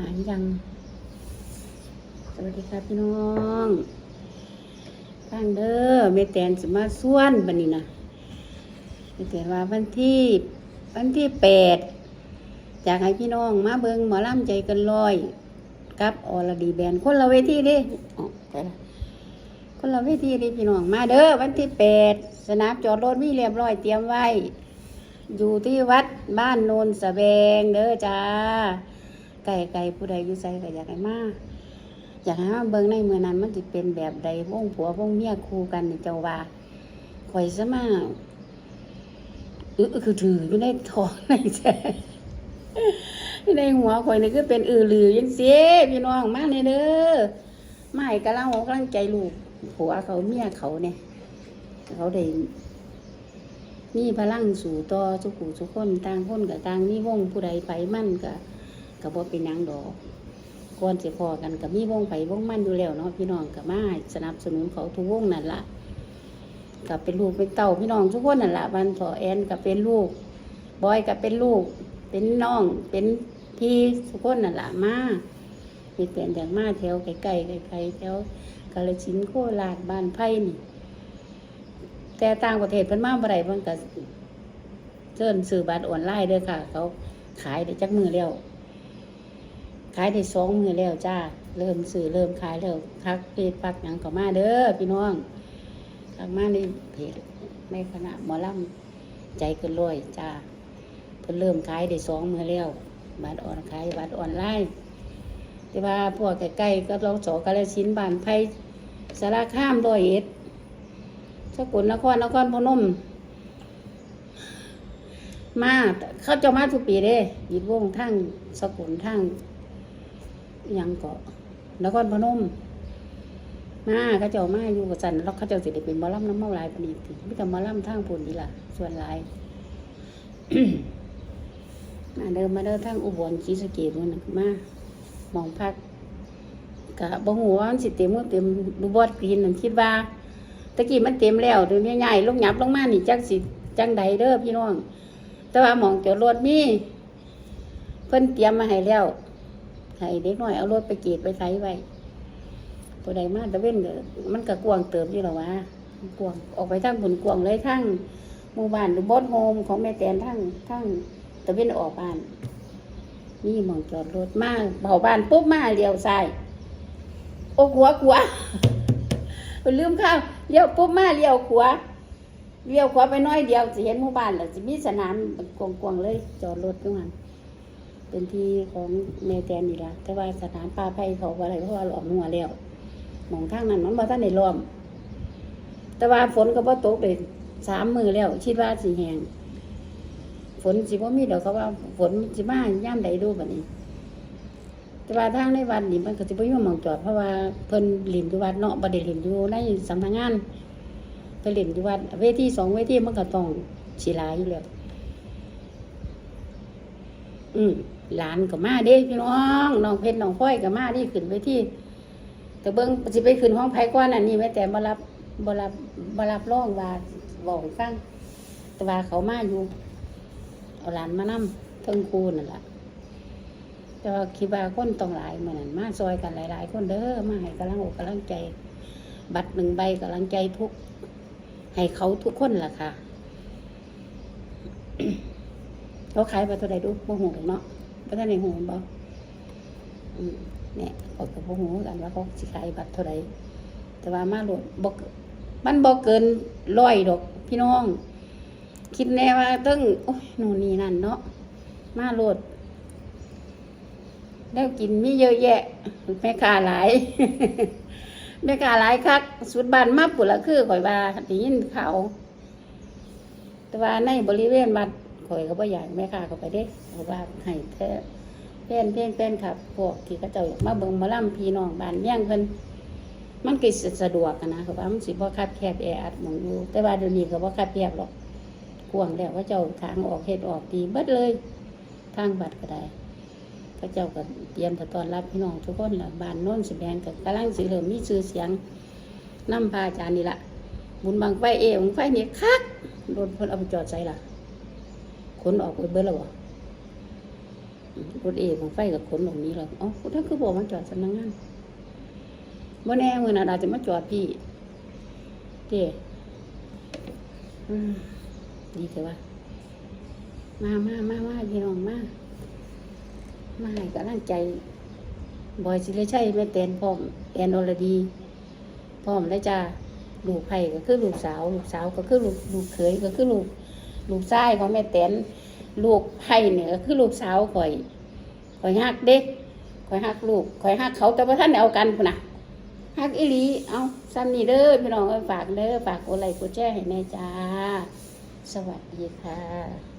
หายยัง สวัสดีครับพี่น้องฟังเด้อแม่แตนสมาส่วนบันนี้นะแม่แตนว่าวันที่วันที่แปดอยากให้พี่น้องมาเบิงหมอลำใจกันลอยกับออรดีแบนคนละเวทีดิอ๋อไปละคนละเวทีดิพี่น้องมาเด้อวันที่แปดสนามจอดรถมีเรียบร้อยเตรียมไว้ อยู่ที่วัดบ้านโนนสะแบงเด้อจ้า ไก่ไก่ผู้ใดอยู่ใส่ก็อยากให้มาอยากให้มาเบิ่งในเมื่อนั้นมันจะเป็นแบบใดวงผัววงเมียคู่กันนี่เจ้าว่าข่อยซะมาอึคือถืออยู่ในท้องในใจในหัวข่อยนี่คือเป็นอือลือยังเสียพี่น้องมาในเด้อไม่กำลังกกำลังใจลูกผัวเขาเมียเขาเนี่ยเขาได้มีพลังสู่ต่อทุกผู้ทุกคนต่างคนกับต่างมีวงผู้ใดไปมั่นกับ กับบ่เป็นหยังดอกก่อนสิพอกันกับมีวงไปวงมั่นอยู่แล้วเนาะพี่น้องกับมาสนับสนุนเขาทุกวงนั่นละกับเป็นลูกเป็นเต่าพี่น้องทุกคนนั่นละวันพอแอนกับเป็นลูก บอยกับเป็นลูก เป็นน้องเป็นพี่ทุกคนนั่นละมามีเปลี่ยนจากมาแถวไกลๆไกลๆแถวกาลสินโคราชบ้านไผ่นี่แต่ต่างประเทศเพิ่นมาบ่ได้เพิ่นก็เชิญซื้อบัตรออนไลน์เด้อค่ะ เขาขายได้จักมือแล้ว ขายได้สองมือแล้วจ้า เริ่มซื้อเริ่มขายแล้วทักเพจปักหยังก็มาเด้อพี่น้องทักมาในเพจในคณะหมอลำใจเกินร้อยจ้าเพิ่นเริ่มขายได้สองมือแล้วบัตรออนขายบัตรออนไลน์แต่ว่าพวกใกล้ๆก็ลองสอกาลสินบานไผ่สารคามร้อยเอ็ดสกุลนครนครพนมมาเขาจะมาทุกปีเด้หยิบวงทั้งสกุลทั้ง ยังเกาะนครพนม มาเขาเจ้ามาอยู่กับสันแล้วเขาเจ้าสิได้เป็นมอลำน้ำเมาลายปนีติมีแต่มอลำทางพุ่นนี่ล่ะ ส่วนลายมาเดินมาเดินทางอุบลศรีสเกษมันน่ะมามองพักกะบ่ฮู้ว่ามันสิเต็มบ่เต็มดูบอดกรีนนั่นคิดว่าตะกี้มันเต็มแล้วเดี๋ยวนี้ใหญ่ลงหยับลงมานี่จักสิจังใดเด้อพี่น้อง แต่ว่ามองจอดรถมีเพิ่นเตรียมมาให้แล้ว ให้เด็กน้อยเอารถไปเกตไปไถไว้ตัวใดมาตะเว้นเด้อมันก็กวงเติมอยู่หรอวะกวงออกไปทางบุญกวงเลยทั้งหมู่บ้านหรือบดโฮมของแม่แตนทั้งทั้งตะเว้นออกบ้านนี่มองจอดรถมาเผาบ้านปุ๊บมาเลี้ยวซ้ายโอ้หัวกลัวลืมข้าวเลี้ยวปุ๊บมาเลี้ยวขวเลี้ยวขวาไปน้อยเดียวจะเห็นหมู่บ้านแล้วจะมีสนามกวงๆเลย จอดรถตรงนั้น เป็นที่ของแม่แตนนี่ละแต่ว่าสนามปลาไผ่เขาบ่อะไรเพราะว่าหลอมหัวแล้วมองทางนั้นมันบ่ทันได้ล้อม แต่ว่าฝนก็บ่ตกเลยสามมือแล้วคิดว่าสิแหงฝนสิบ่มีเดอกเขาว่าฝนสิมาย่ามใดดูแบัดนี้ แต่ว่าทางในวัดนี่มันก็สิบ่ยู่หม่องจอดเพราะว่าเพิ่นเล่นอยู่วัดเนาะบ่ได้เล่นอยู่ในสำนักงานเพิ่นเล่นอยู่วัดเวทีสองเวทีมันก็ต้องสิหลายอยู่แล้ว อืมหลานก็มาเด้พี่น้องน้องเพชรน้องพ้อยก็มาที่ขึ้นเวทีแต่เบิ่งสิไปขึ้นห้องไผก่อนอันนี้แม่แต่บ่รับบ่รับบ่รับรองว่าบอกฟังแต่ว่าเขามาอยู่เอาหลานมานำเทิงคูนั่นละแต่ว่าคิดว่าคนต้องหลายเหมือนนั้นมาซอยกันหลาย ๆ คนเด้อมาให้กำลังอกกำลังใจ บัตรหนึ่งใบกำลังใจทุกให้เขาทุกคนล่ะค่ะ เขาขายไปเท่าใดดูบ่หูเนาะบ่ทันได้หูบ่อืมเนี่ยเขาก็บ่หูกันว่าเขาสิขายบัตรเท่าใดแต่ว่ามาโลดบ่เกินมันบ่เกินร้อยดอก พี่น้อง คิดแน่ว่าต้องโอ้ยโน่นนี่นั่นเนาะมาโหลดแล้วกินมีเยอะแยะแม่ค้าหลายแม่ค้าหลายคัก สุดบ้านมาปุละคือข่อยว่าได้ยินข่าวแต่ว่าในบริเวณวัด ข่อยก็บ่อยากแม่ค้าเขาไปเด้เพราะว่าให้แท้เพ่นเพ่นเพ่นครับ พวกที่เขาเจ้าอยากมาเบิ่งมาล่ำพี่น้องบ้านเมี่งเพิ่นมันก็สิสะดวกนะเขาว่ามันสิบ่คับแคบแออัดมองอยู่แต่ว่าเดี๋ยวนี้ก็บ่คับแคบหรอกกวางแล้วเขาเจ้าทางออกเฮ็ดออกดีเบิดเลย ทางบัดก็ได้พระเจ้าก็เตรียมจะตอนรับพี่น้องทุกคนละบ้านโน้นสิแบงกับกำลังสิเริ่มมีชื่อเสียงนำพาอาจารย์นี่ละบุญบังไฟเอวไฟนี่คักโดนพิ่นเอาไปจอดใส่ละ ขนออกไปเบิดแล้วบ่รถเอกของไฟกับขนหลงนี้หรอกเอ๋อท่านคือบอกมาจอดสำนักงานบ่แน่มือน่ะอาจจะมาจอดพี่เจ้ดีแต่ว่า มามามามาพี่น้องมา มาให้กำลังใจ บอยสิเลชัยแม่แตนพร้อมแอนอรดี พร้อมแล้วจ้าลูกไผ่ก็คือลูกสาว ลูกสาวก็คือลูกลูกเขยก็คือลูก ลูกชายของแม่แตนลูกไผ่เนี่ยก็คือลูกสาวข่อยข่อยฮักเด็กข่อยฮักลูกข่อยฮักเขาแต่ว่าท่านเอากันพุ่นนะฮักอีหลีเอาซ้ำนี่เด้อพี่น้องเอ้ยฝากเด้อฝากกดไลค์กดแชร์ให้แม่จ้า สวัสดีค่ะ